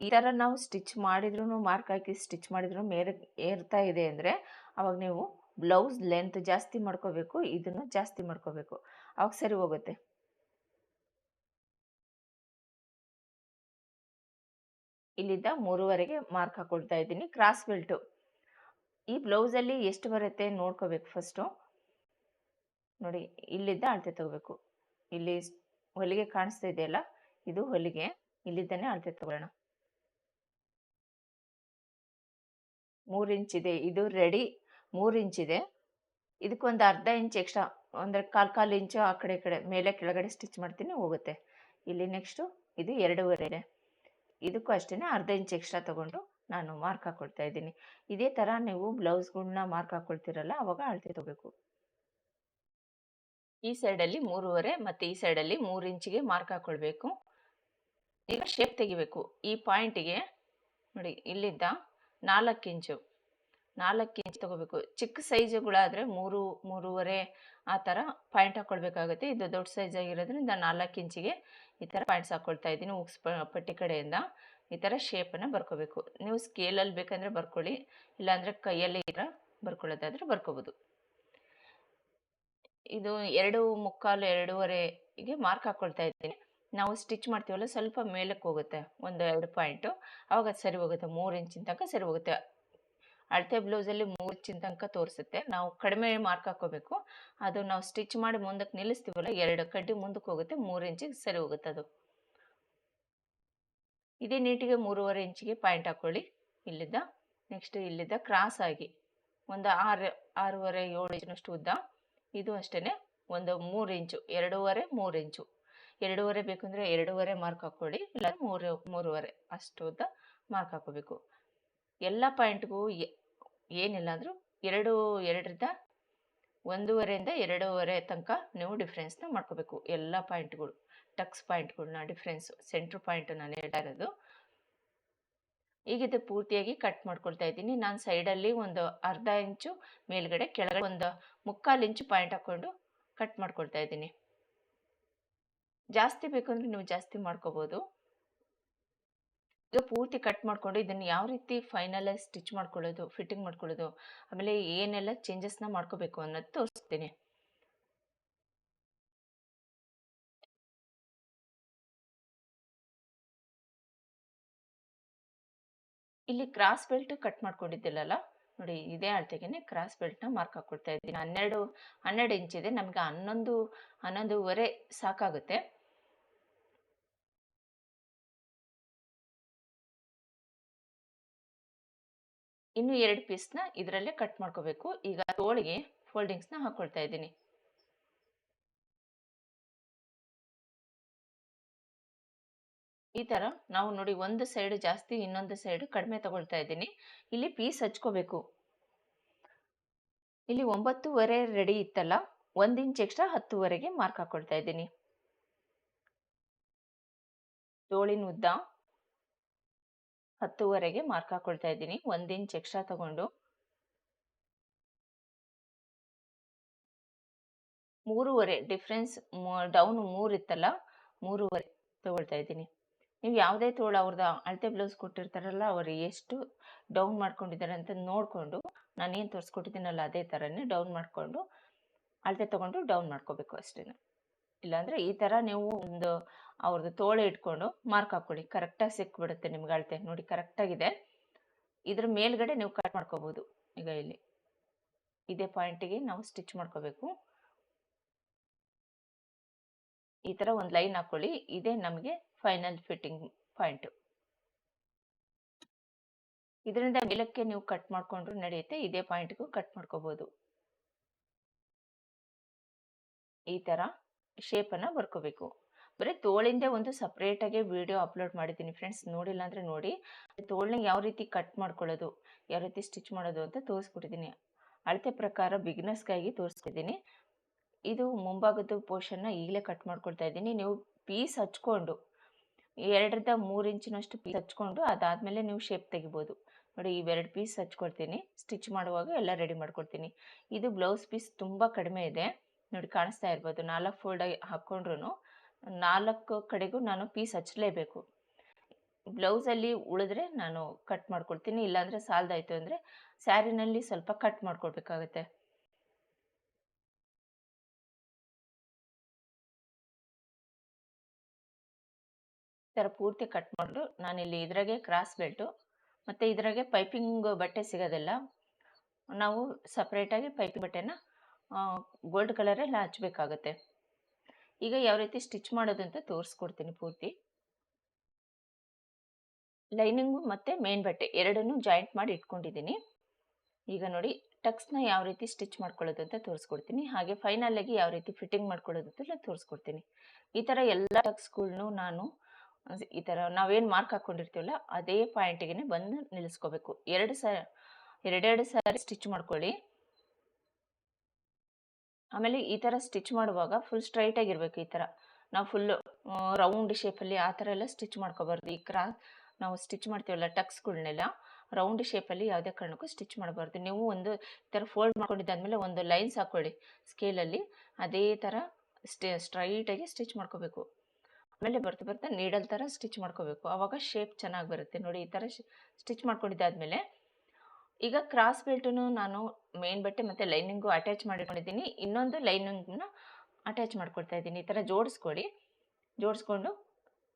ಈ ಥರ ನಾವು ಸ್ಟಿಚ್ ಮಾಡಿದ್ರೂ ಮಾರ್ಕ್ ಹಾಕಿ ಸ್ಟಿಚ್ ಮಾಡಿದ್ರು ಮೇರೆ, ಏರ್ತಾ ಇದೆ ಅಂದರೆ ಅವಾಗ ನೀವು ಬ್ಲೌಸ್ ಲೆಂತ್ ಜಾಸ್ತಿ ಮಾಡ್ಕೋಬೇಕು, ಇದನ್ನು ಜಾಸ್ತಿ ಮಾಡ್ಕೋಬೇಕು. ಅವಾಗ ಸರಿ ಹೋಗುತ್ತೆ. ಇಲ್ಲಿಂದ ಮೂರುವರೆಗೆ ಮಾರ್ಕ್ ಹಾಕೊಳ್ತಾ ಇದ್ದೀನಿ. Cross belt. ಈ ಬ್ಲೌಸಲ್ಲಿ ಎಷ್ಟು ಬರುತ್ತೆ ನೋಡ್ಕೋಬೇಕು ಫಸ್ಟು. ನೋಡಿ ಇಲ್ಲಿದ್ದ ಅಳತೆ ತಗೋಬೇಕು. ಇಲ್ಲಿ ಹೊಲಿಗೆ ಕಾಣಿಸ್ತಾ ಇದೆಯಲ್ಲ ಇದು ಹೊಲಿಗೆ. ಇಲ್ಲಿದ್ದಾನೆ ಅಳತೆ ತಗೊಳ್ಳೋಣ. ಮೂರು ಇದೆ, ಇದು ರೆಡಿ ಮೂರು ಇಂಚ್ ಇದೆ. ಇದಕ್ಕೊಂದು ಅರ್ಧ ಇಂಚ್ ಎಕ್ಸ್ಟ್ರಾ ಅಂದರೆ ಕಾಲು ಕಾಲು ಇಂಚು ಆ ಕಡೆ ಕಡೆ ಮೇಲೆ ಕೆಳಗಡೆ ಸ್ಟಿಚ್ ಮಾಡ್ತೀನಿ, ಹೋಗುತ್ತೆ. ಇಲ್ಲಿ ನೆಕ್ಸ್ಟು ಇದು ಎರಡೂವರೆ ಇದೆ. ಇದಕ್ಕೂ ಅಷ್ಟೇ ಅರ್ಧ ಇಂಚ್ ಎಕ್ಸ್ಟ್ರಾ ತೊಗೊಂಡು ನಾನು ಮಾರ್ಕ್ ಹಾಕ್ಕೊಳ್ತಾ ಇದ್ದೀನಿ. ಇದೇ ಥರ ನೀವು ಬ್ಲೌಸ್ಗಳನ್ನ ಮಾರ್ಕ್ ಹಾಕ್ಕೊಳ್ತೀರಲ್ಲ ಅವಾಗ ಅಳತೆ ತಗೋಬೇಕು. ಈ ಸೈಡಲ್ಲಿ ಮೂರುವರೆ ಮತ್ತು ಈ ಸೈಡಲ್ಲಿ ಮೂರು ಇಂಚಿಗೆ ಮಾರ್ಕ್ ಹಾಕ್ಕೊಳ್ಬೇಕು ಈಗ ಶೇಪ್ ತೆಗಿಬೇಕು. ಈ ಪಾಯಿಂಟಿಗೆ ನೋಡಿ ಇಲ್ಲಿದ್ದ ನಾಲ್ಕು ಇಂಚು. ನಾಲ್ಕು ಇಂಚ್ ತಗೋಬೇಕು. ಚಿಕ್ಕ ಸೈಜುಗಳಾದರೆ ಮೂರು, ಮೂರುವರೆ ಆ ಥರ ಪಾಯಿಂಟ್ ಹಾಕ್ಕೊಳ್ಬೇಕಾಗುತ್ತೆ ಇದು ದೊಡ್ಡ ಸೈಜ್ ಆಗಿರೋದ್ರಿಂದ ನಾಲ್ಕು ಇಂಚಿಗೆ ಈ ಥರ ಪಾಯಿಂಟ್ಸ್ ಹಾಕ್ಕೊಳ್ತಾ ಇದ್ದೀನಿ ಉಕ್ಸ್ ಪಟ್ಟಿ ಕಡೆಯಿಂದ. ಈ ಥರ ಶೇಪನ್ನು ಬರ್ಕೋಬೇಕು. ನೀವು ಸ್ಕೇಲಲ್ಲಿ ಬೇಕಂದರೆ ಬರ್ಕೊಳ್ಳಿ. ಇಲ್ಲಾಂದರೆ ಕೈಯಲ್ಲಿ ಈ ಥರ ಬರ್ಕೊಳ್ಳೋದಾದರೆ ಬರ್ಕೋಬೋದು. ಇದು ಎರಡು ಮುಕ್ಕಾಲು ಎರಡೂವರೆಗೆ ಮಾರ್ಕ್ ಹಾಕ್ಕೊಳ್ತಾ ಇದ್ದೀನಿ. ನಾವು ಸ್ಟಿಚ್ ಮಾಡ್ತೀವಲ್ಲ ಸ್ವಲ್ಪ ಮೇಲಕ್ಕೆ ಹೋಗುತ್ತೆ ಒಂದು ಎರಡು ಪಾಯಿಂಟು ಆವಾಗ ಸರಿ ಹೋಗುತ್ತೆ, ಮೂರು ಇಂಚಿನ ತನಕ ಸರಿ ಹೋಗುತ್ತೆ. ಅಳತೆ ಬ್ಲೌಸಲ್ಲಿ ಮೂರು ಇಂಚಿನ ತನಕ ತೋರಿಸುತ್ತೆ. ನಾವು ಕಡಿಮೆ ಮಾರ್ಕ್ ಹಾಕೋಬೇಕು ಅದು ನಾವು ಸ್ಟಿಚ್ ಮಾಡಿ ಮುಂದಕ್ಕೆ ನಿಲ್ಲಿಸ್ತೀವಲ್ಲ, ಎರಡು ಕಡ್ಡಿ ಮುಂದಕ್ಕೆ ಹೋಗುತ್ತೆ, ಮೂರು ಇಂಚಿಗೆ ಸರಿ ಹೋಗುತ್ತೆ ಅದು. ಇದೇ ನೀಟಿಗೆ ಮೂರುವರೆ ಇಂಚಿಗೆ ಪಾಯಿಂಟ್ ಹಾಕ್ಕೊಳ್ಳಿ ಇಲ್ಲಿದ್ದ ನೆಕ್ಸ್ಟ್ ಇಲ್ಲಿದ್ದ ಕ್ರಾಸ್ ಆಗಿ. ಒಂದು ಆರು, ಆರೂವರೆ ಏಳು ಇಂಚಿನಷ್ಟು ಉದ್ದ. ಇದು ಅಷ್ಟೇ ಒಂದು ಮೂರು ಇಂಚು ಎರಡೂವರೆ ಮೂರು ಇಂಚು ಎರಡೂವರೆ ಬೇಕಂದರೆ ಎರಡೂವರೆ ಮಾರ್ಕ್ ಹಾಕೊಳ್ಳಿ ಇಲ್ಲ ಮೂರು, ಮೂರುವರೆ ಅಷ್ಟು ಉದ್ದ ಮಾರ್ಕ್ ಹಾಕೋಬೇಕು ಎಲ್ಲ ಪಾಯಿಂಟ್ಗೂ ಏನಿಲ್ಲ ಅಂದರೂ ಎರಡು, ಎರಡರಿಂದ ಒಂದೂವರೆಯಿಂದ ಎರಡೂವರೆ ತನಕ ನೀವು ಡಿಫ್ರೆನ್ಸ್ನ ಮಾಡ್ಕೋಬೇಕು. ಎಲ್ಲ ಪಾಯಿಂಟ್ಗಳು ಟಕ್ಸ್ ಪಾಯಿಂಟ್ಗಳನ್ನ ಡಿಫ್ರೆನ್ಸ್ ಸೆಂಟ್ರ್ ಪಾಯಿಂಟ್ ನಾನು ಹೇಳ್ತಾ ಇರೋದು. ಈಗಿದ್ದು ಪೂರ್ತಿಯಾಗಿ ಕಟ್ ಮಾಡ್ಕೊಳ್ತಾ ಇದ್ದೀನಿ. ನಾನು ಸೈಡಲ್ಲಿ ಒಂದು ಅರ್ಧ ಇಂಚು ಮೇಲ್ಗಡೆ ಕೆಳಗಡೆ ಒಂದು ಮುಕ್ಕಾಲು ಇಂಚು ಪಾಯಿಂಟ್ ಹಾಕ್ಕೊಂಡು ಕಟ್ ಮಾಡ್ಕೊಳ್ತಾ ಇದ್ದೀನಿ. ಜಾಸ್ತಿ ಬೇಕು ಅಂದರೆ ನೀವು ಜಾಸ್ತಿ ಮಾಡ್ಕೋಬೋದು. ಇದು ಪೂರ್ತಿ ಕಟ್ ಮಾಡ್ಕೊಂಡು ಇದನ್ನು ಯಾವ ರೀತಿ ಫೈನಲ್ ಸ್ಟಿಚ್ ಮಾಡ್ಕೊಳ್ಳೋದು ಫಿಟ್ಟಿಂಗ್ ಮಾಡ್ಕೊಳ್ಳೋದು, ಆಮೇಲೆ ಏನೆಲ್ಲ ಚೇಂಜಸ್ನ ಮಾಡ್ಕೋಬೇಕು ಅನ್ನೋದು ತೋರಿಸ್ತೀನಿ. ಇಲ್ಲಿ ಕ್ರಾಸ್ ಬೆಲ್ಟ್ ಕಟ್ ಮಾಡ್ಕೊಂಡಿದ್ದಿಲ್ಲಲ್ಲ? ನೋಡಿ ಇದೇ ಅಳತೆಗೆನೆ ಕ್ರಾಸ್ ಬೆಲ್ಟ್ನ ಮಾರ್ಕ್ ಹಾಕ್ಕೊಡ್ತಾ ಇದ್ದೀನಿ. ಹನ್ನೆರಡು ಹನ್ನೆರಡು ಇಂಚ್ ಇದೆ. ನಮಗೆ ಹನ್ನೊಂದು, ಹನ್ನೊಂದುವರೆ ಸಾಕಾಗುತ್ತೆ. ಇನ್ನು ಎರಡು ಪೀಸ್ನ ಇದರಲ್ಲೇ ಕಟ್ ಮಾಡ್ಕೋಬೇಕು. ಈಗ ತೋಳಿಗೆ ಫೋಲ್ಡಿಂಗ್ಸ್ನ ಹಾಕ್ಕೊಳ್ತಾ ಇದ್ದೀನಿ. ಈ ಥರ ನಾವು ನೋಡಿ ಒಂದು ಸೈಡ್ ಜಾಸ್ತಿ, ಇನ್ನೊಂದು ಸೈಡ್ ಕಡಿಮೆ ತಗೊಳ್ತಾ ಇದ್ದೀನಿ. ಇಲ್ಲಿ ಪೀಸ್ ಹಚ್ಕೋಬೇಕು. ಇಲ್ಲಿ ಒಂಬತ್ತುವರೆ ರೆಡಿ ಇತ್ತಲ್ಲ, ಒಂದು ಇಂಚ್ ಎಕ್ಸ್ಟ್ರಾ ಹತ್ತುವರೆಗೆ ಮಾರ್ಕ್ ಹಾಕೊಳ್ತಾ ಇದ್ದೀನಿ. ತೋಳಿನ ಉದ್ದ ಹತ್ತುವರೆಗೆ ಮಾರ್ಕ್ ಹಾಕೊಳ್ತಾ ಇದ್ದೀನಿ. ಒಂದು ಇಂಚ್ ಎಕ್ಸ್ಟ್ರಾ ತಗೊಂಡು. ಮೂರುವರೆ ಡಿಫ್ರೆನ್ಸ್ ಡೌನ್ ಮೂರು ಇತ್ತಲ್ಲ, ಮೂರುವರೆ ತಗೊಳ್ತಾ ಇದ್ದೀನಿ. ನೀವು ಯಾವುದೇ ತೋಳು ಅವ್ರದ್ದು ಅಳತೆ ಬ್ಲೌಸ್ ಕೊಟ್ಟಿರ್ತಾರಲ್ಲ, ಅವರು ಎಷ್ಟು ಡೌನ್ ಮಾಡ್ಕೊಂಡಿದ್ದಾರೆ ಅಂತ ನೋಡಿಕೊಂಡು, ನಾನು ಏನು ತೋರಿಸ್ಕೊಟ್ಟಿದ್ದೀನಲ್ಲ ಅದೇ ಥರನೇ ಡೌನ್ ಮಾಡಿಕೊಂಡು, ಅಳತೆ ತೊಗೊಂಡು ಡೌನ್ ಮಾಡ್ಕೋಬೇಕು ಅಷ್ಟೇ ಇಲ್ಲಾಂದರೆ ಈ ಥರ ನೀವು ಒಂದು ಅವ್ರದ್ದು ತೋಳೆ ಇಟ್ಕೊಂಡು ಮಾರ್ಕ್ ಹಾಕ್ಕೊಳ್ಳಿ. ಕರೆಕ್ಟಾಗಿ ಸಿಕ್ಬಿಡುತ್ತೆ ನಿಮ್ಗೆ ಅಳತೆ. ನೋಡಿ ಕರೆಕ್ಟಾಗಿದೆ ಇದ್ರ ಮೇಲ್ಗಡೆ ನೀವು ಕಟ್ ಮಾಡ್ಕೋಬೋದು ಈಗ ಇಲ್ಲಿ. ಇದೇ ಪಾಯಿಂಟಿಗೆ ನಾವು ಸ್ಟಿಚ್ ಮಾಡ್ಕೋಬೇಕು. ಈ ಥರ ಒಂದು ಲೈನ್ ಹಾಕ್ಕೊಳ್ಳಿ. ಇದೇ ನಮಗೆ ಫೈನಲ್ ಫಿಟ್ಟಿಂಗ್ ಪಾಯಿಂಟು ಇದರಿಂದ ಮೇಲಕ್ಕೆ ನೀವು ಕಟ್ ಮಾಡಿಕೊಂಡ್ರು ನಡೆಯುತ್ತೆ. ಇದೇ ಪಾಯಿಂಟ್ಗೂ ಕಟ್ ಮಾಡ್ಕೋಬೋದು. ಈ ಥರ ಶೇಪನ್ನು ಬರ್ಕೋಬೇಕು. ಬರೀ ತೋಳಿಂದೆ ಒಂದು ಸಪ್ರೇಟಾಗಿ ವಿಡಿಯೋ ಅಪ್ಲೋಡ್ ಮಾಡಿದ್ದೀನಿ ಫ್ರೆಂಡ್ಸ್ ನೋಡಿಲ್ಲ ಅಂದರೆ ನೋಡಿ. ತೋಳನ್ನ ಯಾವ ರೀತಿ ಕಟ್ ಮಾಡ್ಕೊಳ್ಳೋದು, ಯಾವ ರೀತಿ ಸ್ಟಿಚ್ ಮಾಡೋದು ಅಂತ ತೋರಿಸ್ಬಿಟ್ಟಿದ್ದೀನಿ. ಅಳತೆ ಪ್ರಕಾರ ಬಿಗ್ನಸ್ಗಾಗಿ ತೋರಿಸ್ತಿದ್ದೀನಿ. ಇದು ಮುಂಭಾಗದ ಪೋರ್ಷನ್ನ ಈಗಲೇ ಕಟ್ ಮಾಡ್ಕೊಳ್ತಾ ಇದ್ದೀನಿ. ನೀವು ಪೀಸ್ ಹಚ್ಕೊಂಡು, ಎರಡರಿಂದ ಮೂರು ಇಂಚಿನಷ್ಟು ಪೀಸ್ ಹಚ್ಕೊಂಡು ಅದಾದಮೇಲೆ ನೀವು ಶೇಪ್ ತೆಗಿಬೋದು. ನೋಡಿ ಇವೆರಡು ಪೀಸ್ ಹಚ್ಕೊಳ್ತೀನಿ ಸ್ಟಿಚ್ ಮಾಡುವಾಗ ಎಲ್ಲ ರೆಡಿ ಮಾಡ್ಕೊಳ್ತೀನಿ ಇದು ಬ್ಲೌಸ್ ಪೀಸ್ ತುಂಬ ಕಡಿಮೆ ಇದೆ. ನೋಡಿ ಕಾಣಿಸ್ತಾ ಇರ್ಬೋದು. ನಾಲ್ಕು ಫೋಲ್ಡ್ ಹಾಕ್ಕೊಂಡ್ರು ನಾಲ್ಕು ಕಡೆಗೂ ನಾನು ಪೀಸ್ ಹಚ್ಚಲೇಬೇಕು. ಬ್ಲೌಸಲ್ಲಿ ಉಳಿದ್ರೆ ನಾನು ಕಟ್ ಮಾಡ್ಕೊಳ್ತೀನಿ ಇಲ್ಲಾಂದರೆ ಸಾಲದಾಯ್ತು ಅಂದರೆ ಸ್ಯಾರಿನಲ್ಲಿ ಸ್ವಲ್ಪ ಕಟ್ ಮಾಡ್ಕೊಳ್ಬೇಕಾಗತ್ತೆ ಥರ ಪೂರ್ತಿ ಕಟ್ ಮಾಡಿದ್ರು ನಾನಿಲ್ಲಿ ಇದ್ರಾಗೆ ಕ್ರಾಸ್ ಬೆಲ್ಟು ಮತ್ತು ಇದ್ರಾಗೆ ಪೈಪಿಂಗ್ ಬಟ್ಟೆ ಸಿಗೋದಿಲ್ಲ. ನಾವು ಸಪ್ರೇಟಾಗಿ ಪೈಪಿಂಗ್ ಬಟ್ಟೆನ ಗೋಲ್ಡ್ ಕಲರಲ್ಲಿ ಹಚ್ಚಬೇಕಾಗತ್ತೆ ಈಗ ಯಾವ ರೀತಿ ಸ್ಟಿಚ್ ಮಾಡೋದು ಅಂತ ತೋರಿಸ್ಕೊಡ್ತೀನಿ ಪೂರ್ತಿ. ಲೈನಿಂಗು ಮತ್ತು ಮೇನ್ ಬಟ್ಟೆ ಎರಡನ್ನೂ ಜಾಯಿಂಟ್ ಮಾಡಿ ಇಟ್ಕೊಂಡಿದ್ದೀನಿ. ಈಗ ನೋಡಿ ಟಕ್ಸ್ನ ಯಾವ ರೀತಿ ಸ್ಟಿಚ್ ಮಾಡ್ಕೊಳ್ಳೋದು ಅಂತ ತೋರಿಸ್ಕೊಡ್ತೀನಿ. ಹಾಗೆ ಫೈನಲಾಗಿ ಯಾವ ರೀತಿ ಫಿಟ್ಟಿಂಗ್ ಮಾಡ್ಕೊಳ್ಳೋದು ಅಂತ ತೋರಿಸ್ಕೊಡ್ತೀನಿ. ಈ ಥರ ಎಲ್ಲ ಟಕ್ಸ್ಗಳ್ನು ನಾನು ಈ ಥರ ನಾವೇನು ಮಾರ್ಕ್ ಹಾಕ್ಕೊಂಡಿರ್ತೀವಲ್ಲ ಅದೇ ಪಾಯಿಂಟಿಗೆ ಬಂದು ನಿಲ್ಲಿಸ್ಕೋಬೇಕು. ಎರಡು ಸ ಎರಡೆರಡು ಸಾರಿ ಸ್ಟಿಚ್ ಮಾಡ್ಕೊಳ್ಳಿ. ಆಮೇಲೆ ಈ ಥರ ಸ್ಟಿಚ್ ಮಾಡುವಾಗ ಫುಲ್ ಸ್ಟ್ರೈಟಾಗಿರ್ಬೇಕು ಈ ಥರ. ನಾವು ಫುಲ್ಲು ರೌಂಡ್ ಶೇಪಲ್ಲಿ ಆ ಥರ ಎಲ್ಲ ಸ್ಟಿಚ್ ಮಾಡ್ಕೋಬಾರ್ದು. ಈ ಕ್ರಾ ನಾವು ಸ್ಟಿಚ್ ಮಾಡ್ತೀವಲ್ಲ ಟಕ್ಸ್ಗಳನ್ನೆಲ್ಲ ರೌಂಡ್ ಶೇಪಲ್ಲಿ ಯಾವುದೇ ಕಾರಣಕ್ಕೂ ಸ್ಟಿಚ್ ಮಾಡಬಾರ್ದು. ನೀವು ಒಂದು ಈ ಥರ ಫೋಲ್ಡ್ ಮಾಡ್ಕೊಂಡಿದ್ದಾದಮೇಲೆ ಒಂದು ಲೈನ್ಸ್ ಹಾಕ್ಕೊಳ್ಳಿ ಸ್ಕೇಲಲ್ಲಿ ಅದೇ ಥರ ಸ್ಟೇ ಸ್ಟ್ರೈಟಾಗಿ ಸ್ಟಿಚ್ ಮಾಡ್ಕೋಬೇಕು. ಆಮೇಲೆ ಬರ್ತಾ ಬರ್ತಾ ನೀಡಲ್ ಥರ ಸ್ಟಿಚ್ ಮಾಡ್ಕೋಬೇಕು. ಆವಾಗ ಶೇಪ್ ಚೆನ್ನಾಗಿ ಬರುತ್ತೆ. ನೋಡಿ ಈ ಥರ ಸ್ಟಿಚ್ ಮಾಡ್ಕೊಂಡಿದ್ದಾದಮೇಲೆ ಈಗ ಕ್ರಾಸ್ ಬೆಲ್ಟನ್ನು ನಾನು ಮೇನ್ ಬಟ್ಟೆ ಮತ್ತು ಲೈನಿಂಗು ಅಟ್ಯಾಚ್ ಮಾಡಿಕೊಂಡಿದ್ದೀನಿ. ಇನ್ನೊಂದು ಲೈನಿಂಗ್ನ ಅಟ್ಯಾಚ್ ಮಾಡ್ಕೊಡ್ತಾ ಇದ್ದೀನಿ. ಈ ಥರ ಜೋಡಿಸ್ಕೊಳ್ಳಿ ಜೋಡಿಸ್ಕೊಂಡು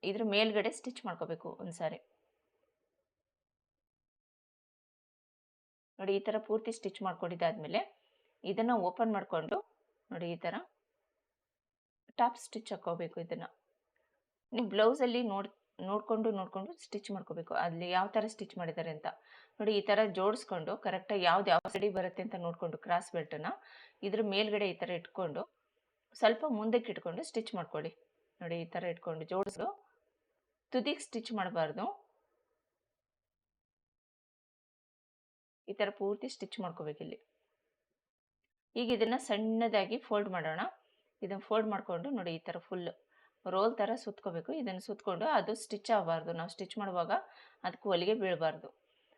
ಇದ್ರ ಮೇಲ್ಗಡೆ ಸ್ಟಿಚ್ ಮಾಡ್ಕೋಬೇಕು ಒಂದು ಸಾರಿ ನೋಡಿ ಈ ಥರ ಪೂರ್ತಿ ಸ್ಟಿಚ್ ಮಾಡ್ಕೊಂಡಿದ್ದಾದ್ಮೇಲೆ ಇದನ್ನು ಓಪನ್ ಮಾಡಿಕೊಂಡು ನೋಡಿ ಈ ಥರ ಟಾಪ್ ಸ್ಟಿಚ್ ಹಾಕೋಬೇಕು ಇದನ್ನು. ನೀವು ಬ್ಲೌಸಲ್ಲಿ ನೋಡ್ ನೋಡಿಕೊಂಡು ನೋಡಿಕೊಂಡು ಸ್ಟಿಚ್ ಮಾಡ್ಕೋಬೇಕು. ಅಲ್ಲಿ ಯಾವ ಥರ ಸ್ಟಿಚ್ ಮಾಡಿದ್ದಾರೆ ಅಂತ. ನೋಡಿ, ಈ ಥರ ಜೋಡಿಸ್ಕೊಂಡು ಕರೆಕ್ಟಾಗಿ ಯಾವ್ದು ಯಾವ ಸೈಡಿ ಬರುತ್ತೆ ಅಂತ ನೋಡಿಕೊಂಡು ಕ್ರಾಸ್ ಬೆಲ್ಟನ್ನು ಇದ್ರ ಮೇಲ್ಗಡೆ ಈ ಥರ ಇಟ್ಕೊಂಡು ಸ್ವಲ್ಪ ಮುಂದಕ್ಕೆ ಇಟ್ಕೊಂಡು ಸ್ಟಿಚ್ ಮಾಡ್ಕೊಳ್ಳಿ. ನೋಡಿ, ಈ ಥರ ಇಟ್ಕೊಂಡು ಜೋಡಿಸು ತುದಿಗೆ ಸ್ಟಿಚ್ ಮಾಡಬಾರ್ದು. ಈ ಥರ ಪೂರ್ತಿ ಸ್ಟಿಚ್ ಮಾಡ್ಕೋಬೇಕಿಲ್ಲಿ ಈಗ ಇದನ್ನು ಸಣ್ಣದಾಗಿ ಫೋಲ್ಡ್ ಮಾಡೋಣ. ಇದನ್ನು ಫೋಲ್ಡ್ ಮಾಡಿಕೊಂಡು ನೋಡಿ ಈ ಥರ ಫುಲ್ ರೋಲ್ ಥರ ಸುತ್ಕೋಬೇಕು. ಇದನ್ನು ಸುತ್ಕೊಂಡು ಅದು ಸ್ಟಿಚ್ ಆಗಬಾರ್ದು. ನಾವು ಸ್ಟಿಚ್ ಮಾಡುವಾಗ ಅದಕ್ಕೆ ಹೊಲಿಗೆ ಬೀಳಬಾರ್ದು.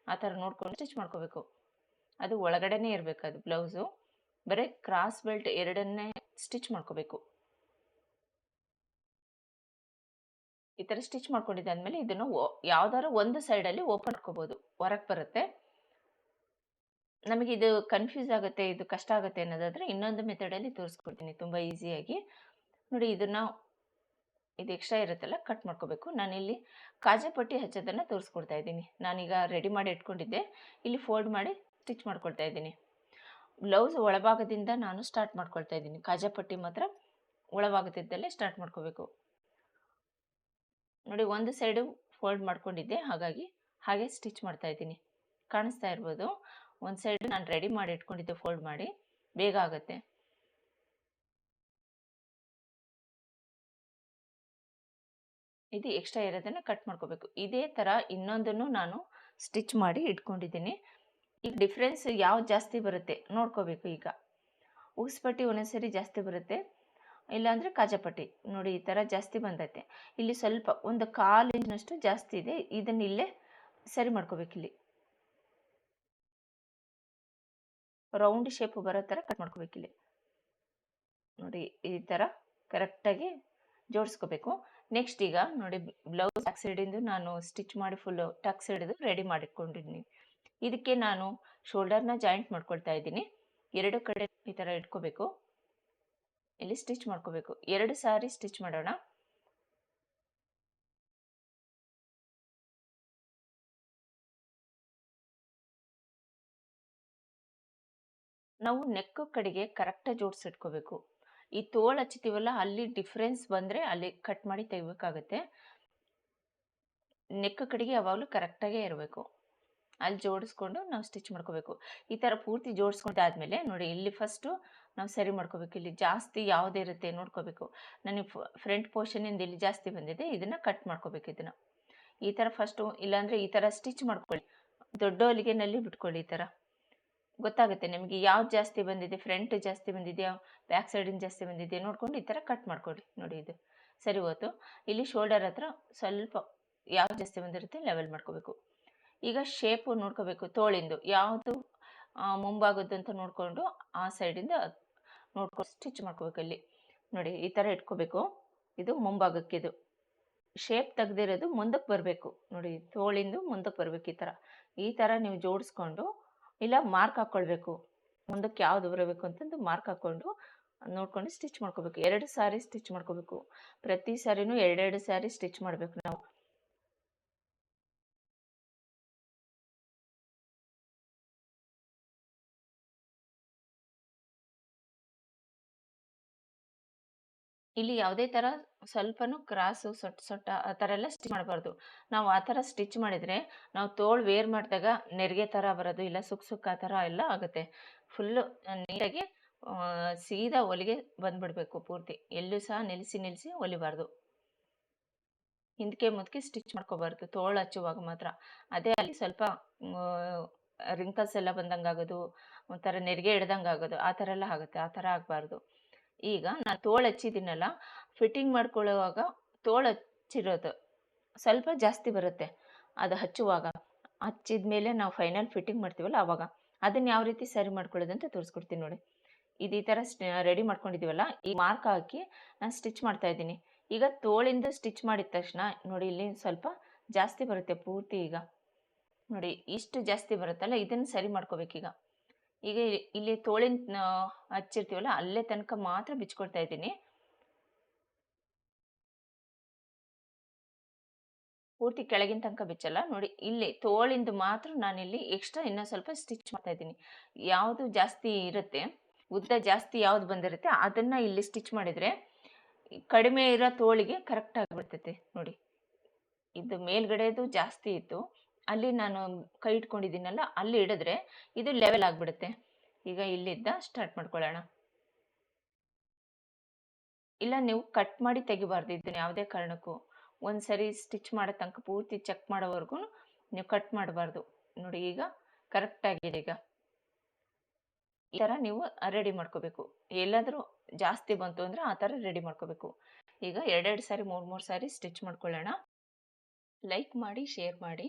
ಆ ಥರ ನೋಡ್ಕೊಂಡು ಸ್ಟಿಚ್ ಮಾಡ್ಕೋಬೇಕು. ಅದು ಒಳಗಡೆನೇ ಇರಬೇಕು ಅದು ಬ್ಲೌಸು. ಬರೀ ಕ್ರಾಸ್ ಬೆಲ್ಟ್ ಎರಡನ್ನೇ ಸ್ಟಿಚ್ ಮಾಡ್ಕೋಬೇಕು. ಈ ಥರ ಸ್ಟಿಚ್ ಮಾಡ್ಕೊಂಡಿದ್ದಾದ್ಮೇಲೆ ಇದನ್ನು ಯಾವ್ದಾದ್ರು ಒಂದು ಸೈಡಲ್ಲಿ ಓಪನ್ ಮಾಡ್ಕೋಬೋದು. ಹೊರಗೆ ಬರುತ್ತೆ. ನಮಗೆ ಇದು ಕನ್ಫ್ಯೂಸ್ ಆಗುತ್ತೆ, ಇದು ಕಷ್ಟ ಆಗುತ್ತೆ ಅನ್ನೋದಾದರೆ ಇನ್ನೊಂದು ಮೆಥಡಲ್ಲಿ ತೋರಿಸ್ಕೊಡ್ತೀನಿ. ತುಂಬ ಈಸಿಯಾಗಿ. ನೋಡಿ, ಇದನ್ನು ಇದು ಎಕ್ಸ್ಟ್ರಾ ಇರುತ್ತಲ್ಲ, ಕಟ್ ಮಾಡ್ಕೋಬೇಕು. ನಾನಿಲ್ಲಿ ಕಾಜಾ ಪಟ್ಟಿ ಹಚ್ಚೋದನ್ನು ತೋರಿಸ್ಕೊಡ್ತಾ ಇದ್ದೀನಿ. ನಾನೀಗ ರೆಡಿ ಮಾಡಿ ಇಟ್ಕೊಂಡಿದ್ದೆ. ಇಲ್ಲಿ ಫೋಲ್ಡ್ ಮಾಡಿ ಸ್ಟಿಚ್ ಮಾಡ್ಕೊಳ್ತಾ ಇದ್ದೀನಿ. ಬ್ಲೌಸ್ ಒಳಭಾಗದಿಂದ ನಾನು ಸ್ಟಾರ್ಟ್ ಮಾಡ್ಕೊಳ್ತಾ ಇದ್ದೀನಿ. ಕಾಜಾ ಪಟ್ಟಿ ಮಾತ್ರ ಒಳಭಾಗದಿಂದಲೇ ಸ್ಟಾರ್ಟ್ ಮಾಡ್ಕೋಬೇಕು. ನೋಡಿ, ಒಂದು ಸೈಡು ಫೋಲ್ಡ್ ಮಾಡ್ಕೊಂಡಿದ್ದೆ. ಹಾಗಾಗಿ ಹಾಗೆ ಸ್ಟಿಚ್ ಮಾಡ್ತಾ ಇದ್ದೀನಿ. ಕಾಣಿಸ್ತಾ ಇರ್ಬೋದು. ಒಂದು ಸೈಡ್ ನಾನು ರೆಡಿ ಮಾಡಿ ಇಟ್ಕೊಂಡಿದ್ದೆ ಫೋಲ್ಡ್ ಮಾಡಿ. ಬೇಗ ಆಗುತ್ತೆ. ಇದು ಎಕ್ಸ್ಟ್ರಾ ಇರೋದನ್ನು ಕಟ್ ಮಾಡ್ಕೋಬೇಕು. ಇದೇ ಥರ ಇನ್ನೊಂದನ್ನು ನಾನು ಸ್ಟಿಚ್ ಮಾಡಿ ಇಟ್ಕೊಂಡಿದ್ದೀನಿ. ಈಗ ಡಿಫ್ರೆನ್ಸ್ ಯಾವ್ದು ಜಾಸ್ತಿ ಬರುತ್ತೆ ನೋಡ್ಕೋಬೇಕು ಈಗ. ಉಗಿಸ್ಪಟ್ಟಿ ಒಂದೊಂದ್ಸರಿ ಜಾಸ್ತಿ ಬರುತ್ತೆ. ಇಲ್ಲಾಂದರೆ ಕಾಜಾಪಟ್ಟಿ. ನೋಡಿ ಈ ಥರ ಜಾಸ್ತಿ ಬಂದೈತೆ. ಇಲ್ಲಿ ಸ್ವಲ್ಪ ಒಂದು ಕಾಲು ಇಂಚಿನಷ್ಟು ಜಾಸ್ತಿ ಇದೆ. ಇದನ್ನು ಇಲ್ಲೇ ಸರಿ ಮಾಡ್ಕೋಬೇಕಿಲ್ಲಿ ರೌಂಡ್ ಶೇಪ್ ಬರೋ ಥರ ಕಟ್ ಮಾಡ್ಕೋಬೇಕಿಲ್ಲಿ ನೋಡಿ ಈ ಥರ ಕರೆಕ್ಟಾಗಿ ಜೋಡಿಸ್ಕೋಬೇಕು. ನೆಕ್ಸ್ಟ್ ಈಗ ನೋಡಿ ಬ್ಲೌಸ್ ಬ್ಯಾಕ್ ಸೈಡಿಂದು ನಾನು ಸ್ಟಿಚ್ ಮಾಡಿ ಫುಲ್ಲು ಟಕ್ ಹಿಡಿದು ರೆಡಿ ಮಾಡಿಟ್ಕೊಂಡಿದ್ದೀನಿ ಇದಕ್ಕೆ ನಾನು ಶೋಲ್ಡರ್ನ ಜಾಯಿಂಟ್ ಮಾಡ್ಕೊಳ್ತಾ ಇದ್ದೀನಿ. ಎರಡು ಕಡೆ ಈ ಥರ ಇಟ್ಕೋಬೇಕು. ಇಲ್ಲಿ ಸ್ಟಿಚ್ ಮಾಡ್ಕೋಬೇಕು. ಎರಡು ಸಾರಿ ಸ್ಟಿಚ್ ಮಾಡೋಣ. ನಾವು ನೆಕ್ಕು ಕಡೆಗೆ ಕರೆಕ್ಟಾಗಿ ಜೋಡಿಸಿಟ್ಕೋಬೇಕು ಈ ತೋಳು ಹಚ್ತೀವಲ್ಲ ಅಲ್ಲಿ ಡಿಫ್ರೆನ್ಸ್ ಬಂದರೆ ಅಲ್ಲಿ ಕಟ್ ಮಾಡಿ ತೆಗಿಬೇಕಾಗತ್ತೆ. ನೆಕ್ ಕಡೆಗೆ ಯಾವಾಗಲೂ ಕರೆಕ್ಟಾಗೇ ಇರಬೇಕು. ಅಲ್ಲಿ ಜೋಡಿಸ್ಕೊಂಡು ನಾವು ಸ್ಟಿಚ್ ಮಾಡ್ಕೋಬೇಕು. ಈ ಥರ ಪೂರ್ತಿ ಜೋಡಿಸ್ಕೊಂಡಾದ್ಮೇಲೆ ನೋಡಿ, ಇಲ್ಲಿ ಫಸ್ಟು ನಾವು ಸರಿ ಮಾಡ್ಕೋಬೇಕು. ಇಲ್ಲಿ ಜಾಸ್ತಿ ಯಾವುದೇ ಇರುತ್ತೆ ನೋಡ್ಕೋಬೇಕು. ನನಗೆ ಫ್ರಂಟ್ ಪೋರ್ಷನಿಂದ ಇಲ್ಲಿ ಜಾಸ್ತಿ ಬಂದಿದೆ, ಇದನ್ನು ಕಟ್ ಮಾಡ್ಕೋಬೇಕು ಇದನ್ನು. ಈ ಥರ ಫಸ್ಟು ಇಲ್ಲಾಂದರೆ ಈ ಥರ ಸ್ಟಿಚ್ ಮಾಡ್ಕೊಳ್ಳಿ. ದೊಡ್ಡ ಹೊಲಿಗೆನಲ್ಲಿ ಬಿಟ್ಕೊಳ್ಳಿ ಈ ಥರ ಗೊತ್ತಾಗುತ್ತೆ ನಿಮಗೆ ಯಾವ್ದು ಜಾಸ್ತಿ ಬಂದಿದೆ ಫ್ರಂಟ್ ಜಾಸ್ತಿ ಬಂದಿದೆಯಾ ಬ್ಯಾಕ್ ಸೈಡಿಂದ ಜಾಸ್ತಿ ಬಂದಿದೆಯಾ ನೋಡ್ಕೊಂಡು ಈ ಥರ ಕಟ್ ಮಾಡ್ಕೊಳ್ಳಿ ನೋಡಿ ಇದು. ಸರಿ ಹೋಯ್ತು ಇಲ್ಲಿ ಶೋಲ್ಡರ್ ಹತ್ರ ಸ್ವಲ್ಪ ಯಾವ್ದು ಜಾಸ್ತಿ ಬಂದಿರುತ್ತೆ ಲೆವೆಲ್ ಮಾಡ್ಕೋಬೇಕು. ಈಗ ಶೇಪು ನೋಡ್ಕೋಬೇಕು ತೋಳಿಂದು. ಯಾವುದು ಮುಂಭಾಗದ್ದು ಅಂತ ನೋಡಿಕೊಂಡು ಆ ಸೈಡಿಂದ ನೋಡ್ಕೊಂಡು ಸ್ಟಿಚ್ ಮಾಡ್ಕೋಬೇಕು ಅಲ್ಲಿ. ನೋಡಿ ಈ ಥರ ಇಟ್ಕೋಬೇಕು. ಇದು ಮುಂಭಾಗಕ್ಕಿದು ಶೇಪ್ ತೆಗ್ದಿರೋದು ಮುಂದಕ್ಕೆ ಬರಬೇಕು. ನೋಡಿ ತೋಳಿಂದು ಮುಂದಕ್ಕೆ ಬರಬೇಕು ಈ ಥರ ಈ ಥರ ನೀವು ಜೋಡಿಸ್ಕೊಂಡು ಇಲ್ಲ ಮಾರ್ಕ್ ಹಾಕ್ಕೊಳ್ಬೇಕು ಮುಂದಕ್ಕೆ ಯಾವ್ದು ಬರಬೇಕು ಅಂತಂದು ಮಾರ್ಕ್ ಹಾಕ್ಕೊಂಡು ನೋಡ್ಕೊಂಡು ಸ್ಟಿಚ್ ಮಾಡ್ಕೋಬೇಕು. ಎರಡು ಸಾರಿ ಸ್ಟಿಚ್ ಮಾಡ್ಕೋಬೇಕು. ಪ್ರತಿ ಸಾರಿನೂ ಎರಡೆರಡು ಸಾರಿ ಸ್ಟಿಚ್ ಮಾಡಬೇಕು ನಾವು. ಇಲ್ಲಿ ಯಾವುದೇ ಥರ ಸ್ವಲ್ಪನೂ ಕ್ರಾಸು ಸೊಟ್ಟ ಸೊಟ್ಟ ಆ ಥರ ಎಲ್ಲ ಸ್ಟಿಚ್ ಮಾಡಬಾರ್ದು. ನಾವು ಆ ಥರ ಸ್ಟಿಚ್ ಮಾಡಿದರೆ ನಾವು ತೋಳು ವೇರ್ ಮಾಡಿದಾಗ ನೆರಿಗೆ ಥರ ಬರೋದು, ಇಲ್ಲ ಸುಕ್ ಸುಕ್ಕ ಆ ಥರ ಎಲ್ಲ ಆಗುತ್ತೆ. ಫುಲ್ಲು ನೀಟಾಗಿ ಸೀದಾ ಹೊಲಿಗೆ ಬಂದ್ಬಿಡಬೇಕು ಪೂರ್ತಿ. ಎಲ್ಲೂ ಸಹ ನಿಲ್ಲಿಸಿ ನಿಲ್ಲಿಸಿ ಹೊಲಿಬಾರ್ದು ಹಿಂದಕ್ಕೆ ಮುದಕ್ಕೆ ಸ್ಟಿಚ್ ಮಾಡ್ಕೋಬಾರ್ದು, ತೋಳು ಹಚ್ಚುವಾಗ ಮಾತ್ರ. ಅದೇ ಅಲ್ಲಿ ಸ್ವಲ್ಪ ರಿಂಕಲ್ಸ್ ಎಲ್ಲ ಬಂದಂಗೆ ಆಗೋದು ಒಂಥರ ನೆರಿಗೆ ಹಿಡ್ದಂಗೆ ಆಗೋದು ಆ ಥರ ಎಲ್ಲ ಆಗುತ್ತೆ. ಆ ಥರ ಆಗಬಾರ್ದು. ಈಗ ನಾನು ತೋಳು ಹಚ್ಚಿದ್ದೀನಲ್ಲ ಫಿಟ್ಟಿಂಗ್ ಮಾಡ್ಕೊಳ್ಳುವಾಗ ತೋಳು ಹಚ್ಚಿರೋದು ಸ್ವಲ್ಪ ಜಾಸ್ತಿ ಬರುತ್ತೆ ಅದು ಹಚ್ಚುವಾಗ. ಹಚ್ಚಿದ ಮೇಲೆ ನಾವು ಫೈನಲ್ ಫಿಟ್ಟಿಂಗ್ ಮಾಡ್ತೀವಲ್ಲ ಆವಾಗ ಅದನ್ನು ಯಾವ ರೀತಿ ಸರಿ ಮಾಡ್ಕೊಳ್ಳೋದು ಅಂತ ತೋರಿಸ್ಕೊಡ್ತೀನಿ ನೋಡಿ. ಇದು ಈ ಥರ ರೆಡಿ ಮಾಡ್ಕೊಂಡಿದ್ದೀವಲ್ಲ, ಈ ಮಾರ್ಕ್ ಹಾಕಿ ನಾನು ಸ್ಟಿಚ್ ಮಾಡ್ತಾ ಇದ್ದೀನಿ. ಈಗ ತೋಳಿಂದ ಸ್ಟಿಚ್ ಮಾಡಿದ ತಕ್ಷಣ ನೋಡಿ ಇಲ್ಲಿ ಸ್ವಲ್ಪ ಜಾಸ್ತಿ ಬರುತ್ತೆ ಪೂರ್ತಿ ಈಗ. ನೋಡಿ ಇಷ್ಟು ಜಾಸ್ತಿ ಬರುತ್ತಲ್ಲ, ಇದನ್ನು ಸರಿ ಮಾಡ್ಕೋಬೇಕೀಗ. ಈಗ ಇಲ್ಲಿ ತೋಳಿನ ಹಚ್ಚಿರ್ತೀವಲ್ಲ, ಅಲ್ಲೇ ತನಕ ಮಾತ್ರ ಬಿಚ್ಕೊಳ್ತಾ ಇದ್ದೀನಿ. ಪೂರ್ತಿ ಕೆಳಗಿನ ತನಕ ಬಿಚ್ಚಲ್ಲ. ನೋಡಿ, ಇಲ್ಲಿ ತೋಳಿಂದ ಮಾತ್ರ ನಾನಿಲ್ಲಿ ಎಕ್ಸ್ಟ್ರಾ ಇನ್ನೂ ಸ್ವಲ್ಪ ಸ್ಟಿಚ್ ಮಾಡ್ತಾ ಇದ್ದೀನಿ. ಯಾವುದು ಜಾಸ್ತಿ ಇರುತ್ತೆ, ಉದ್ದ ಜಾಸ್ತಿ ಯಾವ್ದು ಬಂದಿರುತ್ತೆ, ಅದನ್ನ ಇಲ್ಲಿ ಸ್ಟಿಚ್ ಮಾಡಿದರೆ ಕಡಿಮೆ ಇರೋ ತೋಳಿಗೆ ಕರೆಕ್ಟ್ ಆಗಿಬಿಡ್ತೈತೆ ನೋಡಿ, ಇದು ಮೇಲ್ಗಡೆದು ಜಾಸ್ತಿ ಇತ್ತು. ಅಲ್ಲಿ ನಾನು ಕೈ ಇಟ್ಕೊಂಡಿದ್ದೀನಲ್ಲ, ಅಲ್ಲಿ ಇಡಿದ್ರೆ ಇದು ಲೆವೆಲ್ ಆಗಿಬಿಡುತ್ತೆ. ಈಗ ಇಲ್ಲಿದ್ದ ಸ್ಟಾರ್ಟ್ ಮಾಡ್ಕೊಳ್ಳೋಣ. ಇಲ್ಲ, ನೀವು ಕಟ್ ಮಾಡಿ ತೆಗಿಬಾರ್ದು ಇದನ್ನು ಯಾವುದೇ ಕಾರಣಕ್ಕೂ. ಒಂದು ಸರಿ ಸ್ಟಿಚ್ ಮಾಡೋ ತನಕ ಪೂರ್ತಿ ಚೆಕ್ ಮಾಡೋವರೆಗೂ ನೀವು ಕಟ್ ಮಾಡಬಾರ್ದು. ನೋಡಿ, ಈಗ ಕರೆಕ್ಟ್ ಆಗಿದೆ ಈಗ. ಈ ಥರ ನೀವು ರೆಡಿ ಮಾಡ್ಕೋಬೇಕು. ಎಲ್ಲಾದರೂ ಜಾಸ್ತಿ ಬಂತು ಅಂದರೆ ಆ ಥರ ರೆಡಿ ಮಾಡ್ಕೋಬೇಕು. ಈಗ ಎರಡೆರಡು ಸಾರಿ, ಮೂರು ಮೂರು ಸಾರಿ ಸ್ಟಿಚ್ ಮಾಡ್ಕೊಳ್ಳೋಣ. ಲೈಕ್ ಮಾಡಿ ಶೇರ್ ಮಾಡಿ.